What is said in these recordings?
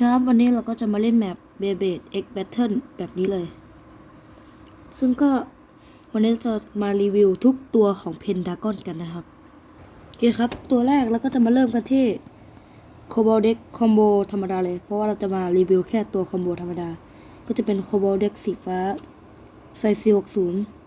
ครับวันนี้เราก็จะมาเล่นแมป b e y b l a d e X Battle แบบนี้เลย ซึ่งก็วันนี้จะมารีวิวทุกตัวของเพนดากอนกันนะครับ โอเคครับ ตัวแรกเราก็จะมาเริ่มกันที่ c o b a l Deck Combo ธรรมดาเลย เพราะว่าเราจะมารีวิวแค่ตัวคอมโบธรรมดา ก็จะเป็น c o b a l Deck สีฟ้าไซซี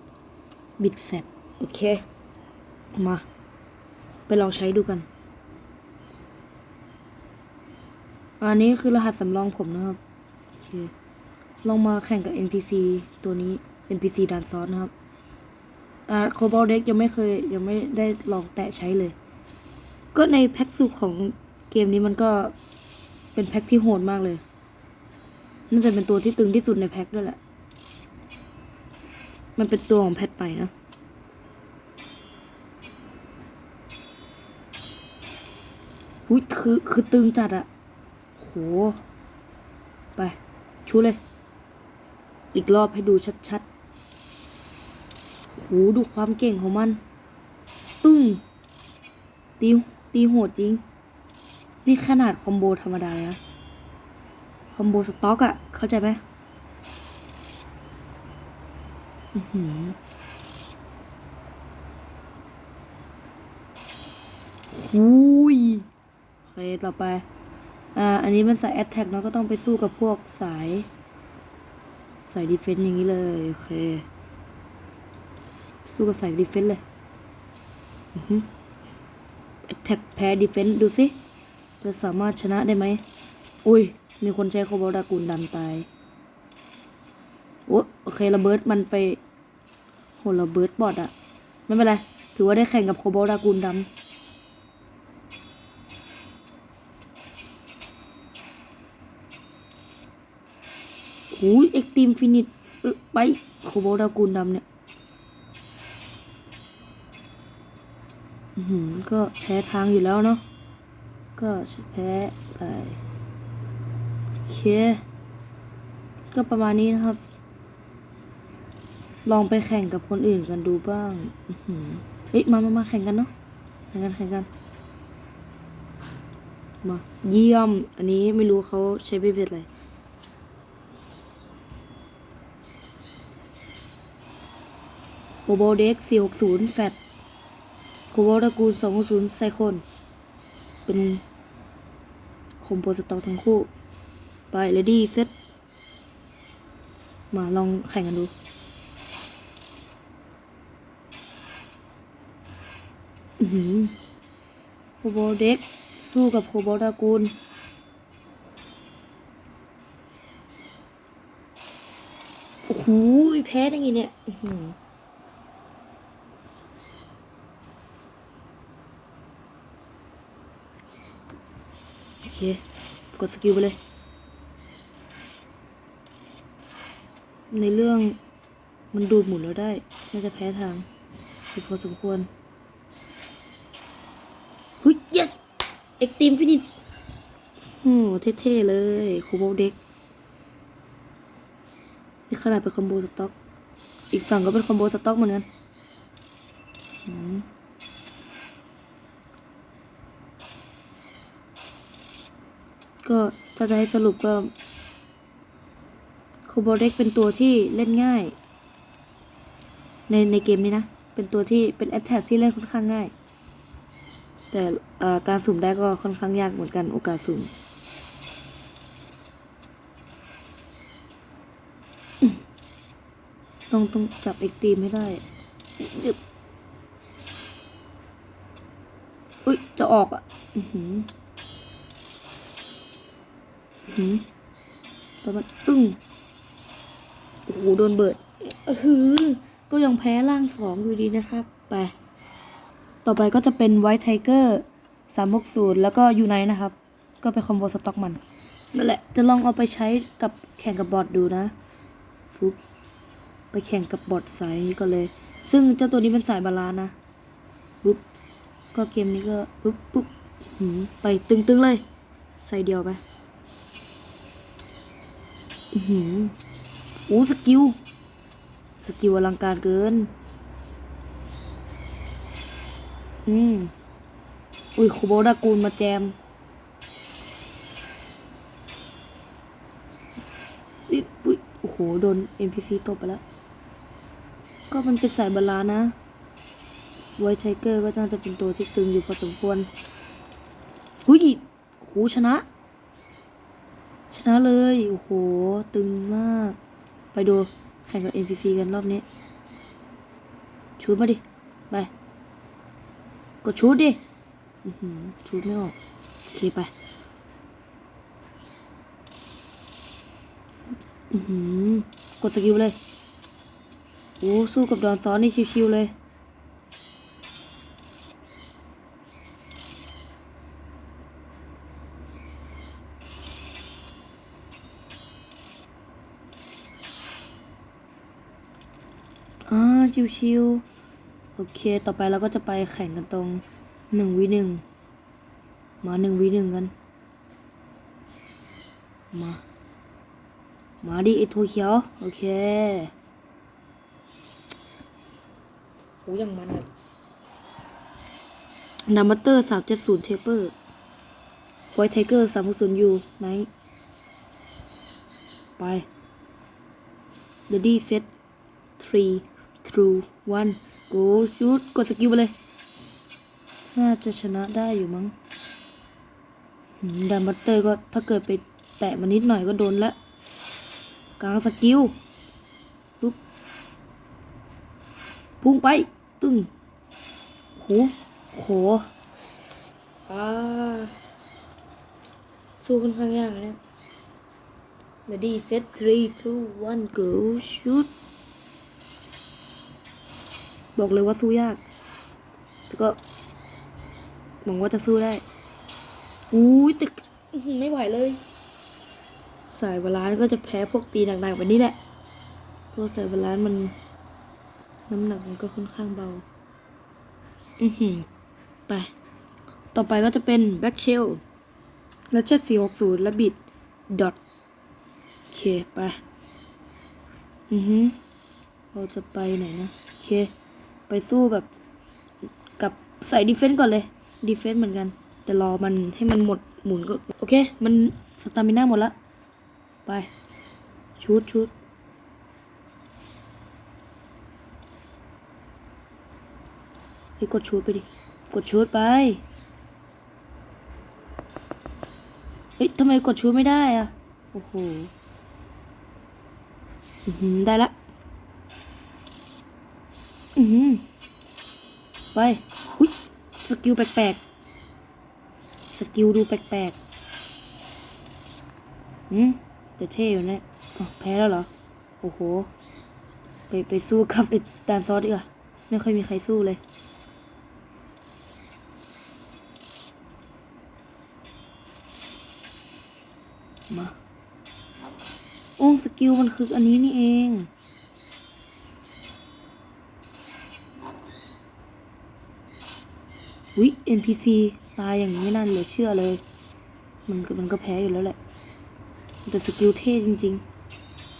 60บิดแฟตโอเค มา ไปลองใช้ดูกัน อันนี้คือรหัสสำรองผมนะครับ โอเค ลองมาแข่งกับ NPC ตัวนี้ NPC ดานซอสนะครับ อ่าโคบอลเด็กยังไม่เคย ยังไม่ได้ลองแตะใช้เลย ก็ในแพ็กสูตของเกมนี้มันก็เป็นแพ็กที่โหดมากเลย น่าจะเป็นตัวที่ตึงที่สุดในแพ็กด้วยแหละ มันเป็นตัวของแพทใหม่นะอุ้ยคือ คือตึงจัดอะ โห ไปชูเลย อีกรอบให้ดูชัดๆ โห ดูความเก่งของมันตึ้งตีตีโหดจริง นี่ขนาดคอมโบธรรมดาเลยนะคอมโบสต็อกอะเข้าใจไหมอือหือหุยโอเคต่อไป อ่าอันนี้มันสายแอตแทกเนาะก็ต้องไปสู้กับพวกสาย สายดีเฟนต์อย่างนี้เลยโอเค สู้กับสายดีเฟนต์เลยแอตแทกแพ้ดีเฟนต์ดูสิ จะสามารถชนะได้ไหม อุ้ย มีคนใช้โคบอลดากูลดำตายโอ้โอเคระเบิดมันไปโหระเบิดบอดอะไม่เป็นไร ถือว่าได้แข่งกับโคบอลดากูลดำ หูยเอ็กตีมฟินิตเออไปโคโบดากูลดำเนี่ยอือหือก็แพ้ทางอยู่แล้วเนาะก็แพ้ไปโอเค ก็ประมาณนี้นะครับ ลองไปแข่งกับคนอื่นกันดูบ้างอือหือเฮ้ยมามามาแข่งกันเนาะแข่งกันแข่งกันมาเยี่ยม อันนี้ไม่รู้เขาใช้เป็นอะไร โคโบเด็ก460 แฟตโคโบตระกูล260 ไซโคนเป็นคอมโบสต็อกทั้งคู่ ไปเลดี้เซตมาลองแข่งกันดูอือหือโคโบเด็กสู้กับโคโบตระกูลโอ้โหแพ้ได้ไงเนี่ย อื้อหือ โอ เคกดสกิลไปเลย ในเรื่องมันดูดหมุนแล้วได้ น่าจะแพ้ทางคือพอสมควรหุ้ย yes เอ็กตีมฟินิชโอ้เท่ๆเลยคูโบเด็กนี่ขนาดเป็นคอมโบสต็อก อีกฝั่งก็เป็นคอมโบสต็อกเหมือนกันอืม ก็ถ้าจะให้สรุปก็โคโบเด็กเป็นตัวที่เล่นง่าย ในในเกมนี้นะ เป็นตัวที่เป็นแอตแทกที่เล่นค่อนข้างง่าย แต่การสุ่มได้ก็ค่อนข้างยากเหมือนกันโอกาสสุ่มต้องต้องจับเอกตีมให้ได้จึบอุ้ยจะออกอะ อือหือ อื้อหือแต่มันตึ้งโอ้โหโดนเบิดอือหือก็ยังแพ้ร่างสองอยู่ดีนะครับ ไป ต่อไปก็จะเป็นไวท์ไทเกอร์สามหกศูนย์แล้วก็ยูไนนะครับ ก็เป็นคอมโบสต็อกมันนั่นแหละ จะลองเอาไปใช้กับแข่งกับบอทดูนะฟุบไปแข่งกับบอทสายนี้ก็เลย ซึ่งเจ้าตัวนี้เป็นสายบาลานะปุ๊บก็เกมนี้ก็ปุ๊บปุ๊บไปตึงๆเลย ใส่เดียวไป อือหืออู้สกิล สกิลอลังการเกิน อืม อุ้ยโคโบดากูลมาแจมอิ๊บอุ๊ยโอ้โห โดน NPC ตบไปแล้ว ก็มันเป็นสายบาลานซ์นะไวท์ไทเกอร์ก็น่าจะเป็นตัวที่ตึงอยู่พอสมควรหุ้ยโอ้โหชนะ นะเลย โอ้โห ตึงมาก ไปดูแข่งกับ NPC กันรอบนี้ ชูดมาดิ ไป กดชูดดิอือหือชูดไม่ออก โอเคไปอือหือกดสกิลเลย โอ้สู้กับดอนซ้อนนี่ชิวๆเลย ชิวๆโอเค ต่อไปเราก็จะไปแข่งกันตรงหนึ่งวิหนึ่งมาหนึ่งวิหนึ่งกัน มา มาดิไอทัวเขียว โอเคโอ้ยังมันอะนามัตเตอร์สามเจ็ดศูนย์เทเปอร์ฟอยไทเกอร์สามหกศูนย์ยูไหนไป The D ตทรี through one go shoot กดสกิลไปเลย น่าจะชนะได้อยู่มั้งดามบัตเตอร์ก็ถ้าเกิดไปแตะมันนิดหน่อยก็โดนละกลางสกิลปุ๊บพุ่งไป ตึ้งโหโหอ่าสู้ค่อนข้างยากนะเนี่ย ready set three two one go shoot บอกเลยว่าสู้ยาก แต่ก็หวังว่าจะสู้ได้ อุ้ยแต่อื้อหือไม่ไหวเลย สายบาลานซ์ก็จะแพ้พวกตีหนักๆแบบนี้แหละเพราะสายบาลานซ์มัน น้ำหนักมันก็ค่อนข้างเบา อือหือไป ต่อไปก็จะเป็นแบ็กเชลแล้วเช็ดสี่หกศูนย์และบิดดอทโอเค ไป อือหือเราจะไปไหนนะ โอเค ไปสู้แบบ กับใส่ดีเฟนต์ก่อนเลยดีเฟนต์เหมือนกัน แต่รอมันให้มันหมดหมุนก็ โอเค มันสตามิน่าหมดละไปชุดชุดเฮ้ยกดชุดไปดิ กดชุดไป เฮ้ยทำไมกดชุดไม่ได้อะโอ้โหได้ละ อือหือไปอุ้ยสกิลแปลกๆ สกิลดูแปลกๆอืมแต่เท่อยู่นะอ๋อแพ้แล้วเหรอ โอ้โห ไปไปสู้กับไอ้ดานซอสดีกว่า ไม่ค่อยมีใครสู้เลย มา โอ้สกิลมันคืออันนี้นี่เอง วิ NPC ตายอย่างนี้ไม่น่าเหลือเชื่อเลย มันมันก็แพ้อยู่แล้วแหละ แต่สกิลเท่จริง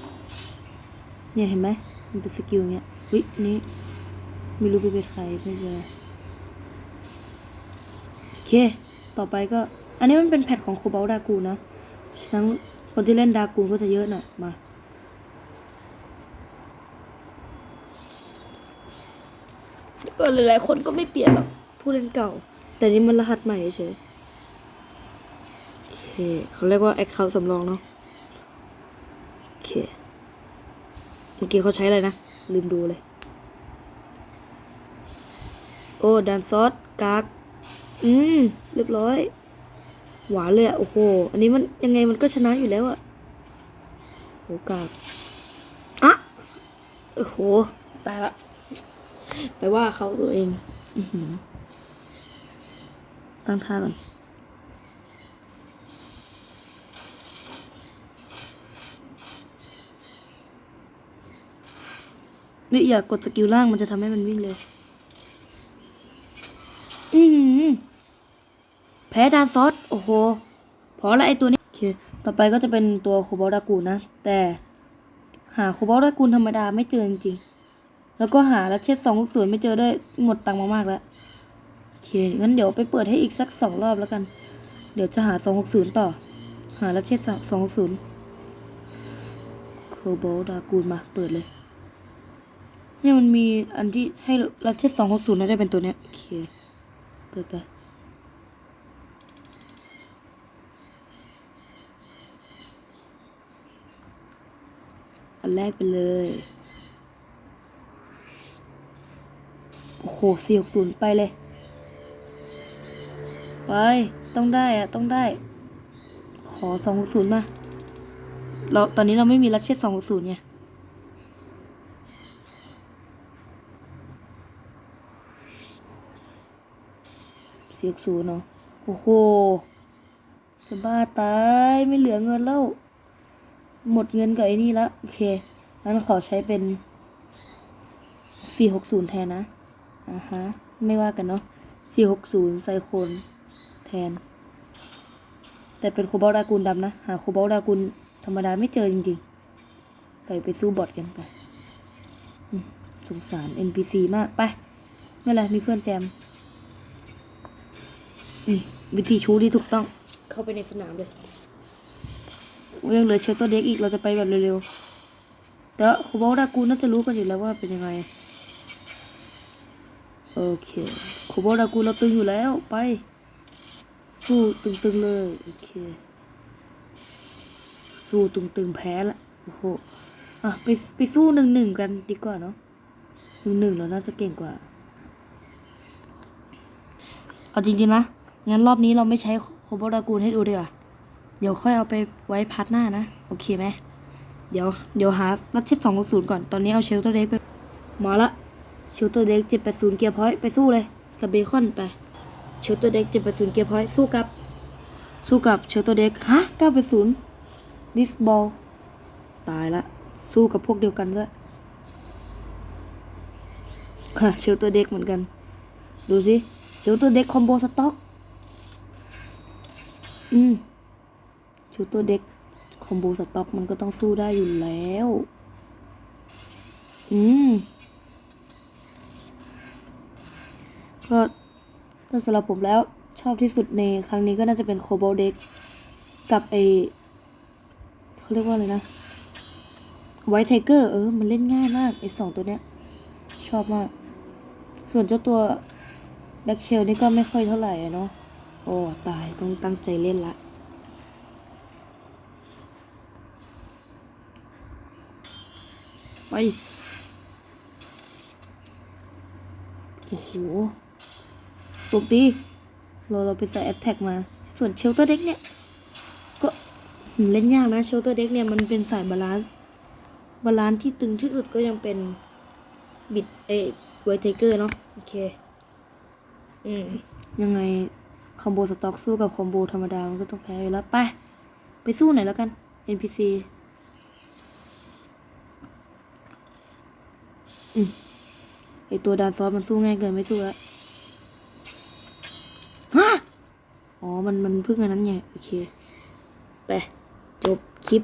ๆ เนี่ยเห็นไหม มันเป็นสกิลเนี้ยวิอันนี้ไม่รู้ไปเป็นใครไม่เจอโอเค ต่อไปก็ อันนี้มันเป็นแพทของโคบ a ลดากูนะฉะนั้นคนที่เล่นดากูก็จะเยอะหน่อยมาก็หลายๆคนก็ไม่เปลี่ยนหรอก ผู้เล่นเก่า แต่นี่มันรหัสใหม่เฉยโอเคเขาเรียกว่าแอคเคาท์สำรองเนาะโอเค เมื่อกี้เขาใช้อะไรนะ ลืมดูเลย โอ้ดันซอสกากอืม เรียบร้อย หวานเลยอะโอ้โห อันนี้มันยังไงมันก็ชนะอยู่แล้วอะโหกากอะโอ้โห ตายละ ไปว่าเขาตัวเอง อือหือ ตั้งท่าก่อนไม่อยากกดสกิลล่างมันจะทำให้มันวิ่งเร็ว อือหือแพ้ดานซอส โอ้โห พอละไอตัวนี้ โอเค ต่อไปก็จะเป็นตัวโคบอลดากูนะ แต่หาโคบอลดากูธรรมดาไม่เจอจริงๆ แล้วก็หาแล้วเช็ดสองลูกสวนไม่เจอด้วยหมดตังค์มามากแล้ว งั้นเดี๋ยวไปเปิดให้อีกสักสองรอบแล้วกัน เดี๋ยวจะหาสองหกศูนย์ต่อ หาแล้วเช็ดสองหกศูนย์โบดากูลมาเปิดเลย เนี่ยมันมีอันที่ให้รัชเชสสองหกศูนย์น่าจะเป็นตัวเนี้ยโอเคเปิดไปอันแรกไปเลย โอ้โหสี่หกศูนย์ไปเลย ไป ต้องได้อะต้องได้ ขอสองหกศูนย์มา เราตอนนี้เราไม่มีรัชเชสสองหกศูนย์ไงเสียกศูนย์เนาะ โอ้โห จะบ้าตายไม่เหลือเงินแล้ว หมดเงินกับไอ้นี่ละ โอเค งั้นขอใช้เป็นสี่หกศูนย์แทนนะอ่าฮะ ไม่ว่ากันเนาะสี่หกศูนย์ไซโคน ทน แต่เป็นโคบอลดากูลดำนะ หาโคบอลดากูลธรรมดาไม่เจอจริงๆ ไปไปสู้บอทกันไปอืมสงสาร NPC มาก ไปไม่เป็นไรมีเพื่อนแจมนี่วิธีชูที่ถูกต้อง เข้าไปในสนามเลยยังเหลือเชลตัวเด็กอีกเราจะไปแบบเร็วๆ แต่โคบอลดากูลน่าจะรู้กันอยู่แล้วว่าเป็นยังไง โอเคโคบอลดากูลเราตึงอยู่แล้วไป สู้ตึงๆเลยโอเค สู้ตึงๆแพ้ละโอ้โหอะไปไปสู้หนึ่งหนึ่งกันดีกว่าเนาะหนึ่งหนึ่งเราน่าจะเก่งกว่า เอาจริงๆนะงั้นรอบนี้เราไม่ใช้โคบอลดากูลให้ดูดีกว่าเดี๋ยวค่อยเอาไปไว้พาร์ทหน้านะ โอเคไหมเดี๋ยวเดี๋ยวหารัดเช็ดสองศูนย์ก่อนตอนนี้เอาเชลตัวเล็กไปมาละเชลตัวเด็กเจ็ดแปดศูนย์เกียร์พอยต์ไปสู้เลย กับเบคอนไป เชลตัวเด็กเจ็ดแปดศูนย์เกียร์พอยสู้กับ สู้กับเชลตัวเด็กฮะเก้าแปดศูนย์ดิสบอลตายละ สู้กับพวกเดียวกันด้วยค่ะเชลตัวเด็กเหมือนกัน ดูสิเชลตัวเด็กคอมโบสต็อกอืมเชลตัวเด็กคอมโบสต็อกมันก็ต้องสู้ได้อยู่แล้ว อืมก็ ถ้าสำหรับผมแล้วชอบที่สุดในครั้งนี้ก็น่าจะเป็นโคบอลเด็กกับไอเขาเรียกว่าอะไรนะไวท์ไทเกอร์เออ มันเล่นง่ายมากไอสองตัวเนี้ย ชอบมาก ส่วนเจ้าตัวแบ็กเชลนี่ก็ไม่ค่อยเท่าไหร่เนาะโอ้ตายต้องตั้งใจเล่นละไป โอ้โห ตบดีเราเราไปใส่แอตแทกมา ส่วนเชลเตอร์เด็กเนี่ย ก็เล่นยากนะเชลเตอร์เด็กเนี่ยมันเป็นสายบาลานซ์บาลานซ์ที่ตึงที่สุดก็ยังเป็นบิดเอไวเทเกอร์เนาะโอเคอืมยังไงคอมโบสต็อกสู้กับคอมโบธรรมดา มันก็ต้องแพ้อยู่แล้ว ไป ไปสู้หน่อยแล้วกัน NPC อืมไอตัวดานซอสมันสู้ง่ายเกินไม่สู้แล้วฮะ อ๋อ มันมันเพิ่งอันนั้นไง โอเค ไป จบคลิป